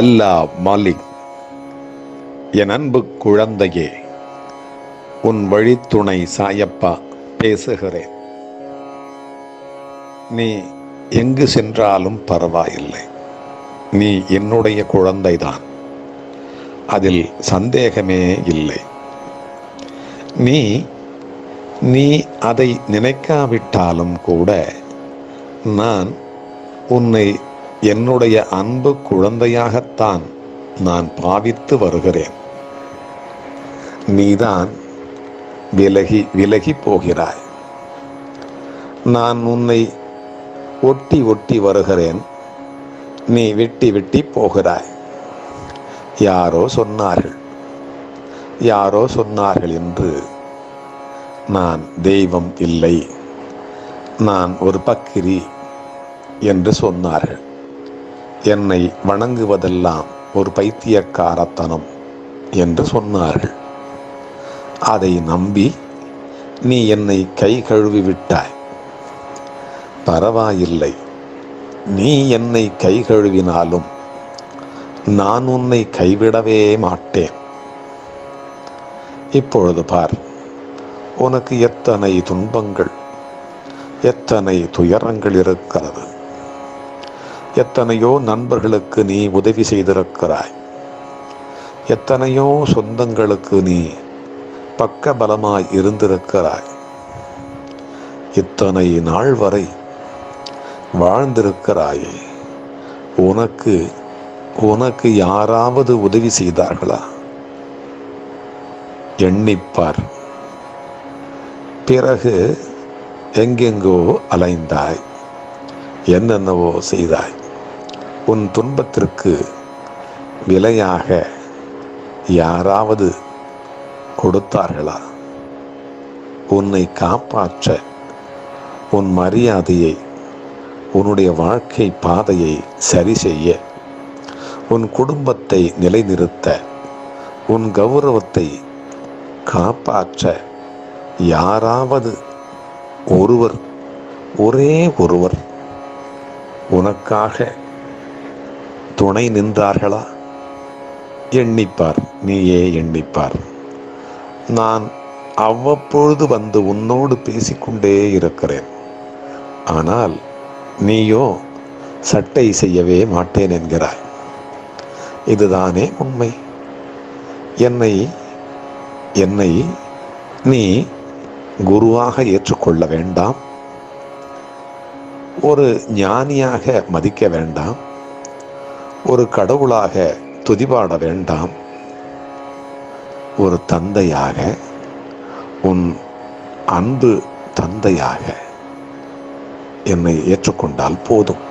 அல்லா மாலிக் என் அன்பு குழந்தையே உன் வழித்துணை சாயப்பா பேசுகிறேன். நீ எங்கு சென்றாலும் பரவாயில்லை. நீ என்னுடைய குழந்தைதான். அதில் சந்தேகமே இல்லை. நீ நீ அதை நினைக்காவிட்டாலும் கூட நான் உன்னை என்னுடைய அன்பு குழந்தையாகத்தான் நான் பாவித்து வருகிறேன். நீதான் விலகி விலகி போகிறாய். நான் உன்னை ஒட்டி ஒட்டி வருகிறேன். நீ வெட்டி வெட்டி போகிறாய். யாரோ சொன்னார்கள். யாரோ சொன்னார்கள் என்று நான் தெய்வம் இல்லை. நான் ஒரு பக்கிரி என்று சொன்னார்கள். என்னை வணங்குவதெல்லாம் ஒரு பைத்தியக்காரத்தனம் என்று சொன்னார்கள். அதை நம்பி நீ என்னை கை கழுவி விட்டாய். பரவாயில்லை. நீ என்னை கை கழுவினாலும் நான் உன்னை கைவிடவே மாட்டேன். இப்பொழுது பார். உனக்கு எத்தனை துன்பங்கள் எத்தனை துயரங்கள் இருக்கிறது? எத்தனையோ நண்பர்களுக்கு நீ உதவி செய்திருக்கிறாய். எத்தனையோ சொந்தங்களுக்கு நீ பக்க பலமாய் இருந்திருக்கிறாய். இத்தனை நாள் வரை வாழ்ந்திருக்கிறாயே. உனக்கு உனக்கு யாராவது உதவி செய்தார்களா? எண்ணிப்பார். பிறகு எங்கெங்கோ அலைந்தாய். என்னென்னவோ செய்தாய். உன் துன்பத்திற்கு விலையாக யாராவது கொடுத்தார்களா? உன்னை காப்பாற்ற உன் மரியாதையை உன்னுடைய வாழ்க்கை பாதையை சரி செய்ய உன் குடும்பத்தை நிலைநிறுத்த உன் கௌரவத்தை காப்பாற்ற யாராவது ஒருவர் ஒரே ஒருவர் உனக்காக துணை நின்றார்களா? எண்ணிப்பார் நீயே எண்ணிப்பார். நான் அவ்வப்பொழுது வந்து உன்னோடு பேசிக்கொண்டே இருக்கிறேன். ஆனால் நீயோ சட்டை செய்யவே மாட்டேன் என்கிறாய். இதுதானே உண்மை? என்னை என்னை நீ குருவாக ஏற்றுக்கொள்ள வேண்டாம். ஒரு ஞானியாக மதிக்க வேண்டாம். ஒரு கடவுளாக துதிபாட வேண்டாம். ஒரு தந்தையாக உன் அன்பு தந்தையாக என்னை ஏற்றுக்கொண்டால் போதும்.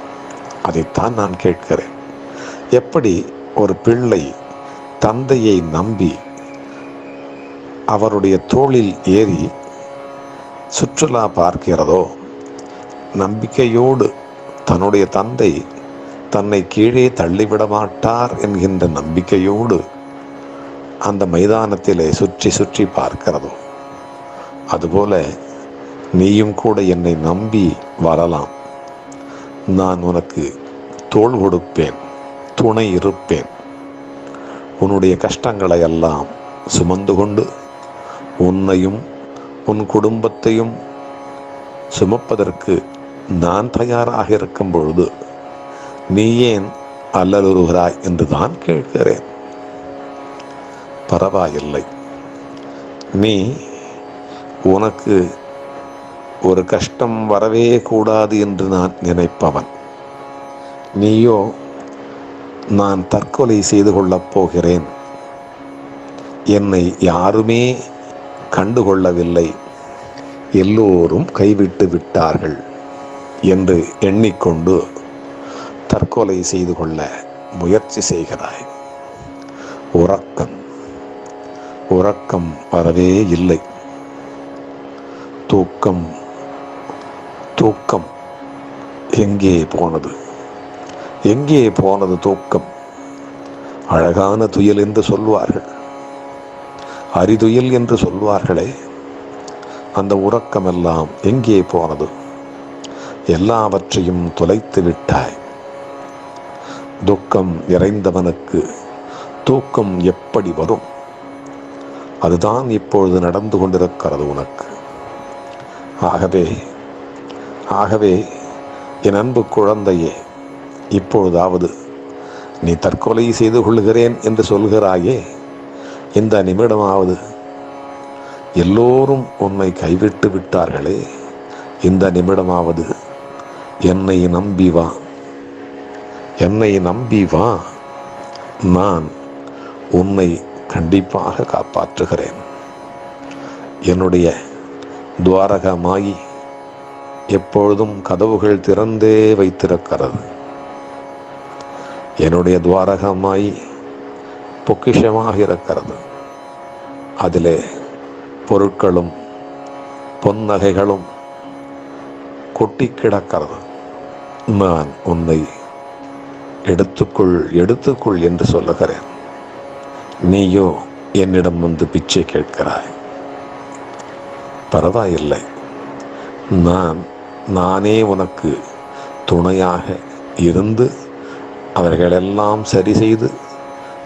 அதைத்தான் நான் கேட்கிறேன். எப்படி ஒரு பிள்ளை தந்தையை நம்பி அவருடைய தோளில் ஏறி சுற்றுலா பார்க்கிறதோ நம்பிக்கையோடு தன்னுடைய தந்தை தன்னை கீழே தள்ளிவிட மாட்டார் என்கின்ற நம்பிக்கையோடு அந்த மைதானத்திலே சுற்றி சுற்றி பார்க்கிறதோ. அதுபோல நீயும் கூட என்னை நம்பி வரலாம். நான் உனக்கு தோள் கொடுப்பேன் துணை இருப்பேன். உன்னுடைய கஷ்டங்களை எல்லாம் சுமந்து கொண்டு உன்னையும் உன் குடும்பத்தையும் சுமப்பதற்கு நான் தயாராக இருக்கும் பொழுது நீ ஏன் அல்லலுறுகிறாய் என்று தான் கேட்கிறேன். பரவாயில்லை. நீ உனக்கு ஒரு கஷ்டம் வரவே கூடாது என்று நான் நினைப்பவன். நீயோ நான் தற்கொலை செய்து கொள்ளப் போகிறேன். என்னை யாருமே கண்டுகொள்ளவில்லை. எல்லோரும் கைவிட்டு விட்டார்கள் என்று எண்ணிக்கொண்டு தற்கொலை செய்து கொள்ள முயற்சி செய்கிறாய். உறக்கம். உறக்கம் வரவே இல்லை. தூக்கம் தூக்கம் எங்கே போனது? எங்கே போனது தூக்கம்? அழகான துயில் என்று சொல்வார்கள். அரிதுயில் என்று சொல்வார்களே அந்த உறக்கமெல்லாம் எங்கே போனது? எல்லாவற்றையும் தொலைத்து விட்டாய். துக்கம் நிறைந்தவனுக்கு தூக்கம் எப்படி வரும்? அதுதான் இப்பொழுது நடந்து கொண்டிருக்கிறது உனக்கு. ஆகவே ஆகவே என் அன்பு குழந்தையே இப்பொழுதாவது நீ தற்கொலை செய்து கொள்கிறேன் என்று சொல்கிறாயே இந்த நிமிடமாவது எல்லோரும் உன்னை கைவிட்டு விட்டார்களே இந்த நிமிடமாவது என்னை நம்பி வா. என்னை நம்பி வா. நான் உன்னை கண்டிப்பாக காப்பாற்றுகிறேன். என்னுடைய துவாரகமாகி எப்பொழுதும் கதவுகள் திறந்தே வைத்திருக்கிறது. என்னுடைய துவாரகமாய் பொக்கிஷமாக இருக்கிறது. அதிலே பொருட்களும் பொன்னகைகளும் கொட்டி கிடக்கிறது. நான் உன்னை எடுத்துக்கொள் எடுத்துக்கொள் என்று சொல்லுகிறேன். நீயோ என்னிடம் வந்து பிச்சை கேட்கிறாய். பரவாயில்லை. நான் நானே உனக்கு துணையாக இருந்து அவர்களெல்லாம் சரி செய்து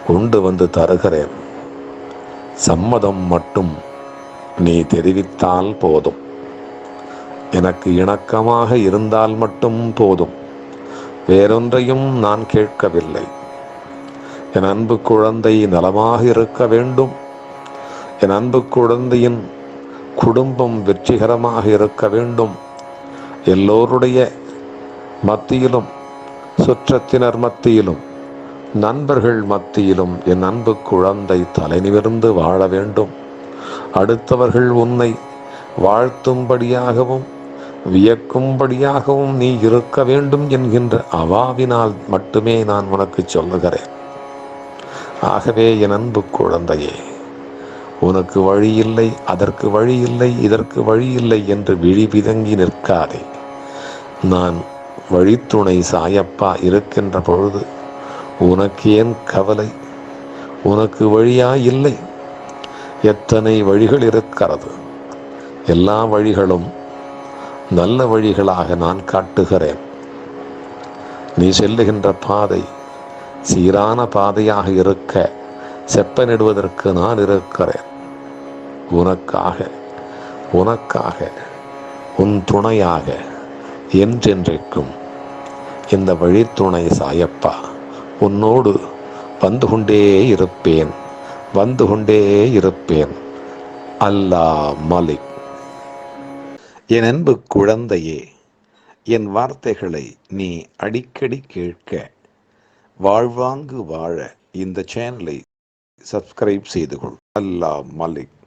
கொண்டு வந்து தருகிறேன். சம்மதம் மட்டும் நீ தெரிவித்தால் போதும். எனக்கு இணக்கமாக இருந்தால் மட்டும் போதும். வேறொன்றையும் நான் கேட்கவில்லை. என் அன்பு குழந்தை நலமாக இருக்க வேண்டும். என் அன்பு குழந்தையின் குடும்பம் வெற்றிகரமாக இருக்க வேண்டும். எல்லோருடைய மத்தியிலும் சுற்றத்தினர் மத்தியிலும் நண்பர்கள் மத்தியிலும் என் அன்பு குழந்தை தலைநிமிர்ந்து வாழ வேண்டும். அடுத்தவர்கள் உன்னை வாழ்த்தும்படியாகவும் வியக்கும்படியாகவும் நீ இருக்க வேண்டும் என்கின்ற அவாவினால் மட்டுமே நான் உனக்கு சொல்லுகிறேன். ஆகவே என் அன்பு குழந்தையே உனக்கு வழி இல்லை அதற்கு வழி இல்லை இதற்கு வழி இல்லை என்று விழி பிதங்கி நிற்காதே. நான் வழித்துணை சாயப்பா இருக்கின்ற பொழுது உனக்கு ஏன் கவலை? உனக்கு வழியா இல்லை? எத்தனை வழிகள் இருக்கிறது? எல்லா வழிகளும் நல்ல வழிகளாக நான் காட்டுகிறேன். நீ செல்லுகின்ற பாதை சீரான பாதையாக இருக்க செப்பனிடுவதற்கு நான் இருக்கிறேன். உனக்காக உனக்காக உன் துணையாக என்றென்றைக்கும் இந்த வழித்துணை சாயப்பா உன்னோடு வந்து கொண்டே இருப்பேன் வந்து கொண்டே இருப்பேன். அல்லா மலிக். என் அன்பு குழந்தையே என் வார்த்தைகளை நீ அடிக்கடி கேட்க வாழ்வாங்கு வாழ இந்த சேனலை சப்ஸ்கிரைப் செய்து கொள். அல்லா மலிக்.